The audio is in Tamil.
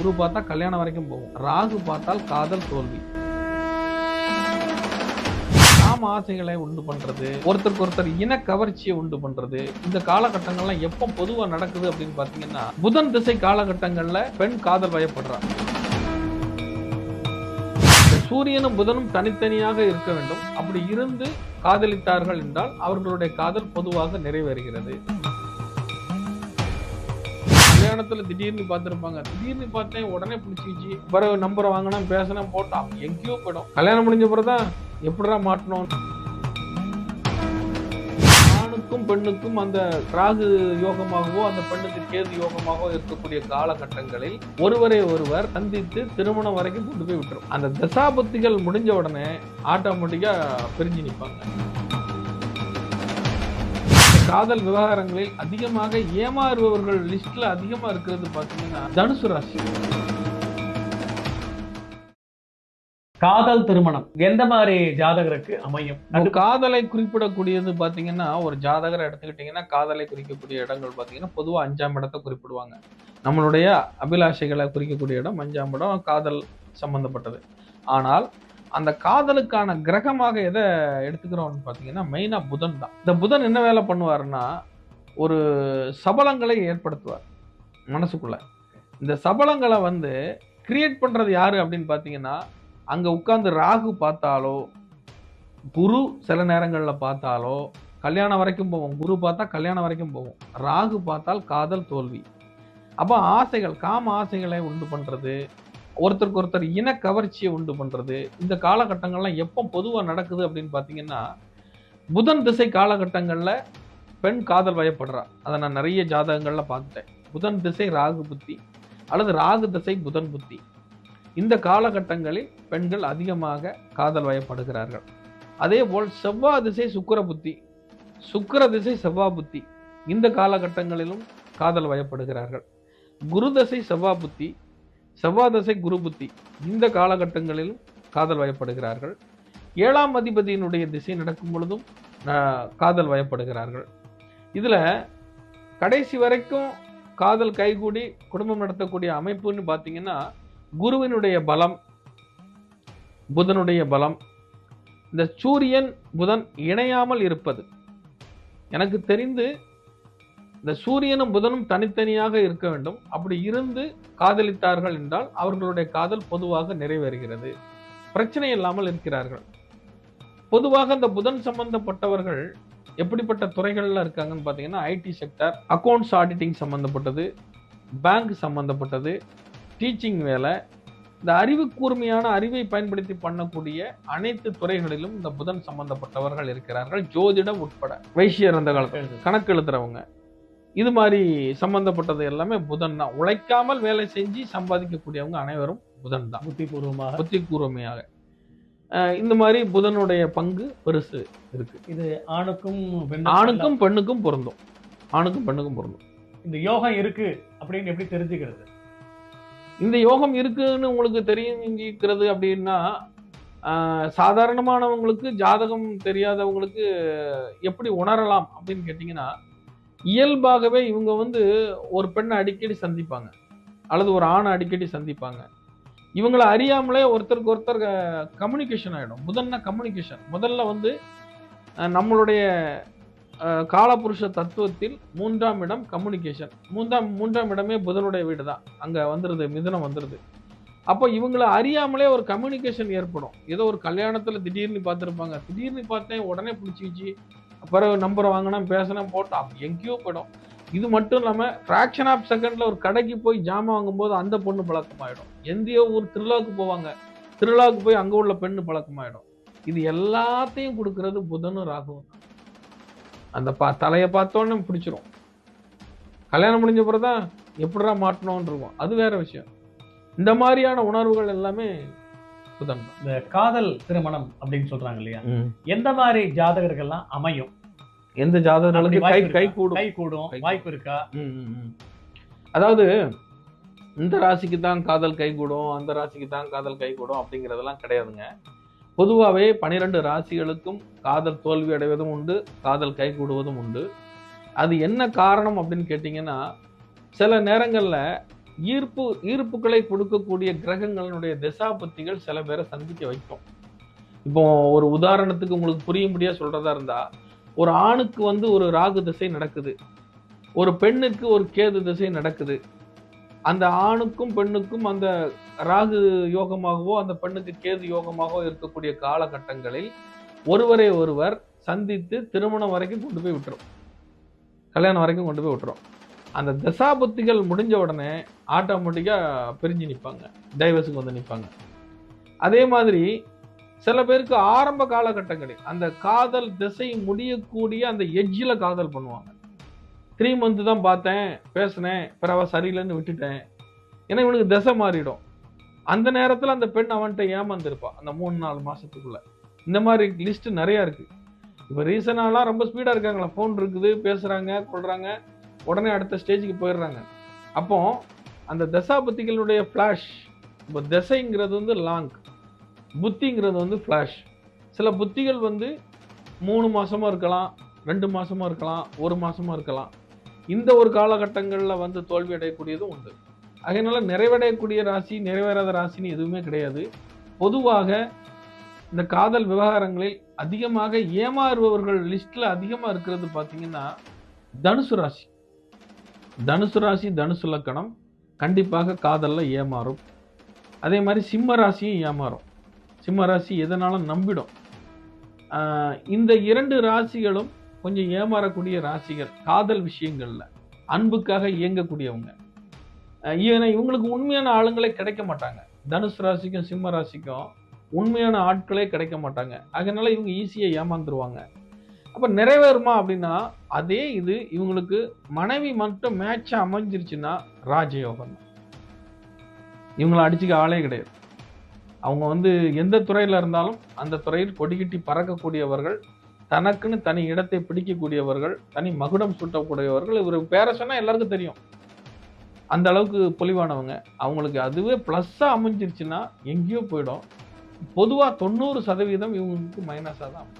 குரு பார்த்தா கல்யாணம் வரைக்கும் போகும். ராகு பார்த்தால் காதல் தோல்வி. காம ஆசைகளை உண்டு பண்றது ஒருத்தருக்கு ஒருத்தர் இன கவர்ச்சியை உண்டு பண்றது இந்த காலகட்டங்கள்லாம் எப்போ பொதுவா நடக்குது அப்படின்னு பாத்தீங்கன்னா புதன் திசை காலகட்டங்கள்ல பெண் காதல் வயப்படுறாங்க சூரியனும் புதனும் தனித்தனியாக இருக்க வேண்டும். அப்படி இருந்து காதலித்தார்கள் என்றால் அவர்களுடைய காதல் பொதுவாக நிறைவேறுகிறது. கல்யாணத்துல திடீர்னு பார்த்திருப்பாங்க. திடீர்னு பார்த்தேன் உடனே பிடிச்சிச்சு பிறகு நம்பரை வாங்கினா பேசினா போட்டா எங்கேயோ போயிடும். கல்யாணம் முடிஞ்ச பிறகுதான் எப்படிடா மாட்டணும்? ஆணுக்கும் பெண்ணுக்கும் அந்த ராகு யோகமாகவோ அந்த பெண்ணுக்கு கேது யோகமாகவோ இருக்கக்கூடிய காலகட்டங்களில் ஒருவரை ஒருவர் சந்தித்து திருமணம் வரைக்கும் கொண்டு போய் விட்டுரும். அந்த தசாபத்திகள் முடிஞ்ச உடனே ஆட்டோமேட்டிக்கா பிரிஞ்சு நிற்பாங்க காதல் விவகாரங்களில் அதிகமாக ஏமாறுபவர்கள் லிஸ்ட்ல அதிகமா இருக்கிறது பாத்தீங்கன்னா தனுசு ராசி. காதல் திருமணம். எந்த மாதிரி ஜாதகருக்கு அமையும்? காதலை குறிப்பிடக்கூடியது பாத்தீங்கன்னா ஒரு ஜாதகரை எடுத்துக்கிட்டீங்கன்னா காதலை குறிக்கக்கூடிய இடங்கள் பாத்தீங்கன்னா பொதுவா அஞ்சாம் இடத்தை குறிப்பிடுவாங்க. நம்மளுடைய அபிலாஷைகளை குறிக்கக்கூடிய இடம் அஞ்சாம் இடம் காதல் சம்பந்தப்பட்டது. ஆனால் அந்த காதலுக்கான கிரகமாக எதை எடுத்துக்கிறோம்னு பார்த்தீங்கன்னா மெயினாக புதன் தான். இந்த புதன் என்ன வேலை பண்ணுவாருன்னா ஒரு சபலங்களை ஏற்படுத்துவார் மனசுக்குள்ள. இந்த சபலங்களை வந்து கிரியேட் பண்ணுறது யார் அப்படின்னு பார்த்தீங்கன்னா அங்கே உட்காந்து ராகு பார்த்தாலோ குரு சில நேரங்களில் பார்த்தாலோ கல்யாணம் வரைக்கும் போவோம். குரு பார்த்தா கல்யாணம் வரைக்கும் போவோம். ராகு பார்த்தால் காதல் தோல்வி. அப்போ ஆசைகள் காம ஆசைகளை உண்டு பண்ணுறது ஒருத்தருக்கு ஒருத்தர் இன கவர்ச்சியை உண்டு பண்றது. இந்த காலகட்டங்கள்லாம் எப்போ பொதுவாக நடக்குது அப்படின்னு பார்த்தீங்கன்னா புதன் திசை காலகட்டங்களில் பெண் காதல் வயப்படுறா. அதை நான் நிறைய ஜாதகங்கள்ல பார்த்துட்டேன். புதன் திசை ராகு புத்தி அல்லது ராகு திசை புதன் புத்தி. இந்த காலகட்டங்களில் பெண்கள் அதிகமாக காதல் வயப்படுகிறார்கள். அதே போல் செவ்வாய் திசை சுக்கிர புத்தி. சுக்கர திசை செவ்வாய் புத்தி. இந்த காலகட்டங்களிலும் காதல் வயப்படுகிறார்கள். குரு தசை செவ்வாய் புத்தி. செவ்வாதசை குரு புத்தி. இந்த காலகட்டங்களில் காதல் வயப்படுகிறார்கள். ஏழாம் அதிபதியினுடைய திசை நடக்கும் பொழுதும் காதல் வயப்படுகிறார்கள். இதில் கடைசி வரைக்கும் காதல் கைகூடி குடும்பம் நடத்தக்கூடிய அமைப்புன்னு பார்த்தீங்கன்னா குருவினுடைய பலம் புதனுடைய பலம் இந்த சூரியன் புதன் இணையாமல் இருப்பது. எனக்கு தெரிந்து இந்த சூரியனும் புதனும் தனித்தனியாக இருக்க வேண்டும். அப்படி இருந்து காதலித்தார்கள் என்றால் அவர்களுடைய காதல் பொதுவாக நிறைவேறுகிறது. பிரச்சனை இல்லாமல் இருக்கிறார்கள். பொதுவாக இந்த புதன் சம்பந்தப்பட்டவர்கள் எப்படிப்பட்ட துறைகள்ல இருக்காங்கன்னு பார்த்தீங்கன்னா ஐடி செக்டர் அக்கௌண்ட்ஸ் ஆடிட்டிங் சம்பந்தப்பட்டது பேங்க் சம்பந்தப்பட்டது டீச்சிங் வேலை இந்த அறிவு கூர்மையான அறிவை பயன்படுத்தி பண்ணக்கூடிய அனைத்து துறைகளிலும் இந்த புதன் சம்பந்தப்பட்டவர்கள் இருக்கிறார்கள். ஜோதிடம் உட்பட. வைசியர் அந்த காலத்தில். கணக்கு எழுதுறவங்க. இது மாதிரி சம்பந்தப்பட்டது எல்லாமே புதன் தான். உழைக்காமல் வேலை செஞ்சு சம்பாதிக்கக்கூடியவங்க அனைவரும் புதன் தான். புத்திபூர்வமாக. புத்தி கூர்மையாக அஹ் இந்த மாதிரி புதனுடைய பங்கு பெருசு இருக்கு. இது ஆணுக்கும் ஆணுக்கும் பெண்ணுக்கும் பொருந்தும். ஆணுக்கும் பெண்ணுக்கும் பொருந்தும். இந்த யோகம் இருக்கு அப்படின்னு எப்படி தெரிஞ்சுக்கிறது? இந்த யோகம் இருக்குன்னு உங்களுக்கு தெரிஞ்சுக்கிறது அப்படின்னா சாதாரணமானவங்களுக்கு ஜாதகம் தெரியாதவங்களுக்கு எப்படி உணரலாம் அப்படின்னு கேட்டிங்கன்னா இயல்பாகவே இவங்க வந்து ஒரு பெண்ணை அடிக்கடி சந்திப்பாங்க. அல்லது ஒரு ஆணை அடிக்கடி சந்திப்பாங்க. இவங்களை அறியாமலே ஒருத்தருக்கு ஒருத்தர் கம்யூனிகேஷன் ஆகிடும் முதல்ல கம்யூனிகேஷன் முதல்ல வந்து நம்மளுடைய காலபுருஷ தத்துவத்தில் மூன்றாம் இடம் கம்யூனிகேஷன் மூன்றாம் மூன்றாம் இடமே புதனுடைய வீடு தான். அங்கே வந்துடுது மிதுனம் வந்துடுது அப்போ இவங்களை அறியாமலே ஒரு கம்யூனிகேஷன் ஏற்படும். ஏதோ ஒரு கல்யாணத்தில் திடீர்னு பார்த்துருப்பாங்க. திடீர்னு பார்த்தேன் உடனே பிடிச்சிக்கிச்சு. பிறகு நம்பரை வாங்கினா பேசினா போட்டா எங்கேயோ போயிடும். இது மட்டும் இல்லாமல் ஃப்ராக்ஷன் ஆஃப் செகண்டில் ஒரு கடைக்கு போய் ஜாமான் வாங்கும்போது அந்த பொண்ணு பழக்கமாயிடும். எந்தையோ ஊர் திருவிழாவுக்கு போவாங்க. திருவிழாவுக்கு போய் அங்கே உள்ள பெண்ணு பழக்கமாயிடும். இது எல்லாத்தையும் கொடுக்கறது புதனும் ராகுவும் தான். அந்த பா தலையை பார்த்தோன்னே பிடிச்சிரும். கல்யாணம் முடிஞ்ச பிறகு தான் எப்படிடா மாட்டணும்னு இருக்கும். அது வேற விஷயம். இந்த மாதிரியான உணர்வுகள் எல்லாமே புதன் தான் இந்த காதல் திருமணம் அப்படின்னு சொல்றாங்க இல்லையா? எந்த மாதிரி ஜாதகர்கள்லாம் அமையும்? எந்த ஜாதகர்களுக்கு கை கை? கூடும் கை கூடும். கை வாய்ப்பு இருக்கா. அதாவது இந்த ராசிக்கு தான் காதல் கைகூடும் அந்த ராசிக்கு தான் காதல் கைகூடும் அப்படிங்கிறதெல்லாம் கிடையாதுங்க. பொதுவாகவே பனிரெண்டு ராசிகளுக்கும் காதல் தோல்வி அடைவதும் உண்டு காதல் கைகூடுவதும் உண்டு. அது என்ன காரணம் அப்படின்னு கேட்டிங்கன்னா சில நேரங்களில் ஈர்ப்பு ஈர்ப்புகளை கொடுக்கக்கூடிய கிரகங்களினுடைய திசாபுத்திகள் சில பேரை சந்திக்க வைக்கும். இப்போ ஒரு உதாரணத்துக்கு உங்களுக்கு புரியும்படியா சொல்றதா இருந்தா ஒரு ஆணுக்கு வந்து ஒரு ராகு திசை நடக்குது. ஒரு பெண்ணுக்கு ஒரு கேது திசை நடக்குது. அந்த ஆணுக்கும் பெண்ணுக்கும் அந்த ராகு யோகமாகவோ அந்த பெண்ணுக்கு கேது யோகமாகவோ இருக்கக்கூடிய காலகட்டங்களில் ஒருவரை ஒருவர் சந்தித்து திருமணம் வரைக்கும் கொண்டு போய் விட்டுரும். கல்யாணம் வரைக்கும் கொண்டு போய் விட்டுரும். அந்த தசாபுத்திகள் முடிஞ்ச உடனே ஆட்டோமேட்டிக்காக பிரிஞ்சு நிற்பாங்க டைவர்ஸுக்கு வந்து நிற்பாங்க அதே மாதிரி சில பேருக்கு ஆரம்ப காலகட்டங்களில் அந்த காதல் திசை முடியக்கூடிய அந்த எட்ஜில் காதல் பண்ணுவாங்க. த்ரீ மந்த் தான் பார்த்தேன் பேசினேன் பிறவ சரியில்லைன்னு விட்டுட்டேன். ஏன்னா இவனுக்கு திசை மாறிடும். அந்த நேரத்தில் அந்த பெண் அவன்கிட்ட ஏமாந்துருப்பான் அந்த மூணு நாலு மாதத்துக்குள்ளே இந்த மாதிரி லிஸ்ட்டு நிறையா இருக்குது இப்போ ரீசனாலாம் ரொம்ப ஸ்பீடாக இருக்காங்களா? ஃபோன் இருக்குது பேசுகிறாங்க கொள்கிறாங்க உடனே அடுத்த ஸ்டேஜுக்கு போயிடுறாங்க. அப்போ அந்த தசாபத்திகளுடைய ஃப்ளாஷ் இப்போ திசைங்கிறது வந்து லாங் புத்திங்கிறது வந்து ஃப்ளாஷ் சில புத்திகள் வந்து மூணு மாதமாக இருக்கலாம் ரெண்டு மாதமாக இருக்கலாம் ஒரு மாதமாக இருக்கலாம். இந்த ஒரு காலகட்டங்களில் வந்து தோல்வி அடையக்கூடியதும் உண்டு. அதனால நிறைவடையக்கூடிய ராசி நிறைவேறாத ராசின்னு எதுவுமே கிடையாது. பொதுவாக இந்த காதல் விவகாரங்களில் அதிகமாக ஏமாறுபவர்கள் லிஸ்ட்டில் அதிகமாக இருக்கிறது பார்த்தீங்கன்னா தனுசு ராசி. தனுசு ராசி தனுசு லக்கணம் கண்டிப்பாக காதலில் ஏமாறும். அதே மாதிரி சிம்ம ராசியும் ஏமாறும். சிம்ம ராசி எதனாலும் நம்பிடும்? இந்த இரண்டு ராசிகளும் கொஞ்சம் ஏமாறக்கூடிய ராசிகள் காதல் விஷயங்களில். அன்புக்காக இயங்கக்கூடியவங்க. ஏன்னா இவங்களுக்கு உண்மையான ஆளுங்களே கிடைக்க மாட்டாங்க. தனுசு ராசிக்கும் சிம்ம ராசிக்கும் உண்மையான ஆட்களே கிடைக்க மாட்டாங்க. அதனால இவங்க ஈஸியாக ஏமாந்துருவாங்க. அப்போ நிறைவேறுமா அப்படின்னா அதே இது இவங்களுக்கு மனைவி மட்டும் மேட்சா அமைஞ்சிருச்சுன்னா ராஜயோகம். இவங்களை அடிச்சுக்க ஆளே கிடையாது. அவங்க வந்து எந்த துறையில் இருந்தாலும் அந்த துறையில் கொடிகட்டி பறக்கக்கூடியவர்கள் தனக்குன்னு தனி இடத்தை பிடிக்கக்கூடியவர்கள் தனி மகுடம் சூட்டக்கூடியவர்கள் இவர் பேர சொன்னால் எல்லாருக்கும் தெரியும். அந்த அளவுக்கு பொலிவானவங்க. அவங்களுக்கு அதுவே ப்ளஸ்ஸாக அமைஞ்சிருச்சுன்னா எங்கேயோ போயிடும். பொதுவாக தொண்ணூறு சதவீதம் இவங்களுக்கு மைனஸாக தான்.